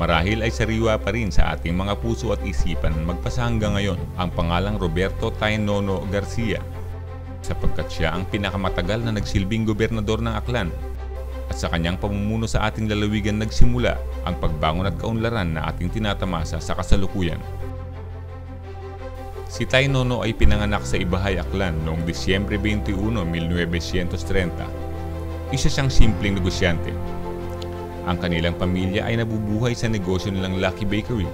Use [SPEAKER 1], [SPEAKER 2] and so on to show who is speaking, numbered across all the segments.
[SPEAKER 1] Marahil ay sariwa pa rin sa ating mga puso at isipan magpasa hanggang ngayon ang pangalang Roberto Tainono Garcia sapagkat siya ang pinakamatagal na nagsilbing gobernador ng Aklan at sa kanyang pamumuno sa ating lalawigan nagsimula ang pagbangon at kaunlaran na ating tinatamasa sa kasalukuyan. Si Tay Nono ay pinanganak sa Ibahay, Aklan noong Disyembre 21, 1930. Isa siyang simpleng negosyante. Ang kanilang pamilya ay nabubuhay sa negosyo nilang Lucky Bakery.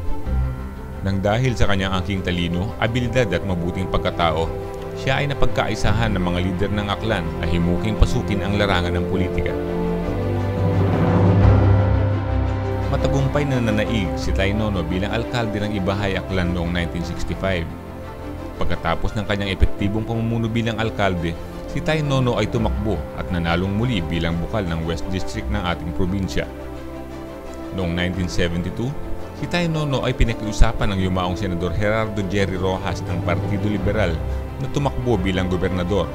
[SPEAKER 1] Nang dahil sa kanyang angking talino, abilidad at mabuting pagkatao, siya ay napagkaisahan ng mga lider ng Aklan na himuking pasukin ang larangan ng politika. Matagumpay na nanaig si Tay Nono bilang alkalde ng Ibahay, Aklan noong 1965. Pagkatapos ng kanyang epektibong pamumuno bilang alkalde, si Tay Nono ay tumakbo at nanalong muli bilang bukal ng West District ng ating probinsya. Noong 1972, si Tay Nono ay pinakiusapan ng yumaong Senador Gerardo Jerry Rojas ng Partido Liberal na tumakbo bilang gobernador.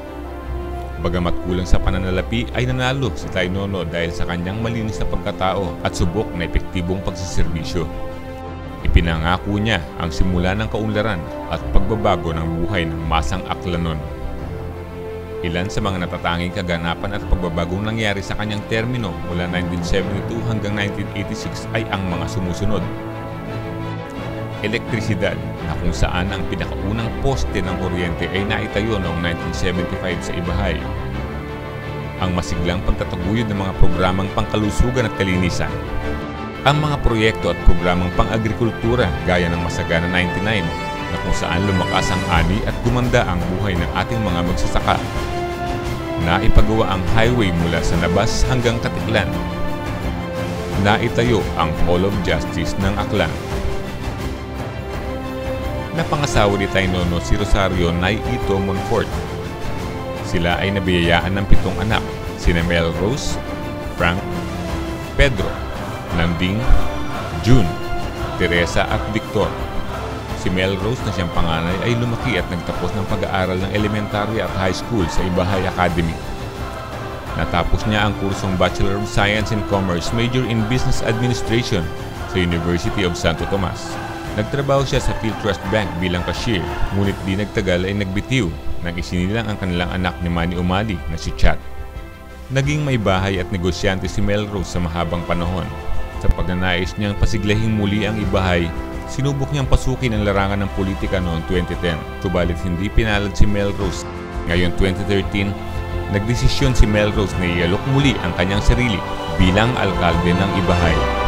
[SPEAKER 1] Bagamat kulang sa pananalapi ay nanalo si Tay Nono dahil sa kanyang malinis na pagkatao at subok na epektibong pagsiservisyo. Ipinangako niya ang simula ng kaunlaran at pagbabago ng buhay ng masang aklanon. Ilan sa mga natatanging kaganapan at pagbabagong nangyari sa kanyang termino mula 1972 hanggang 1986 ay ang mga sumusunod. Elektrisidad na kung saan ang pinakaunang poste ng kuryente ay naitayo noong 1975 sa Ibahay. Ang masiglang pagtataguyod ng mga programang pangkalusugan at kalinisan ang mga proyekto at programang pang-agrikultura gaya ng Masagana 99 na kung saan lumakas ang ani at gumanda ang buhay ng ating mga magsasaka. Naipagawa ang highway mula sa Nabas hanggang Katiklan. Naitayo ang Hall of Justice ng Aklan. Napangasawa ni Tay Nono si Rosario Nay Ito Monfort. Sila ay nabiyayaan ng pitong anak, sina Melrose, Frank, Pedro, Nanding, June, Teresa at Victor. Si Melrose na siyang panganay ay lumaki at nagtapos ng pag-aaral ng elementary at high school sa Ibahay Academy. Natapos niya ang kursong Bachelor of Science in Commerce major in Business Administration sa University of Santo Tomas. Nagtrabaho siya sa Philtrust Bank bilang cashier, ngunit di nagtagal ay nagbitiw nang isinilang ang kanilang anak ni Manny Umali na si Chat. Naging may bahay at negosyante si Melrose sa mahabang panahon sa pagnanais niyang pasiglahing muli ang ibahay, sinubok niyang pasukin ang larangan ng politika noong 2010, subalit hindi pinalad si Melrose. Ngayon 2013, nagdesisyon si Melrose na ialok muli ang kanyang sarili bilang alkalde ng ibahay.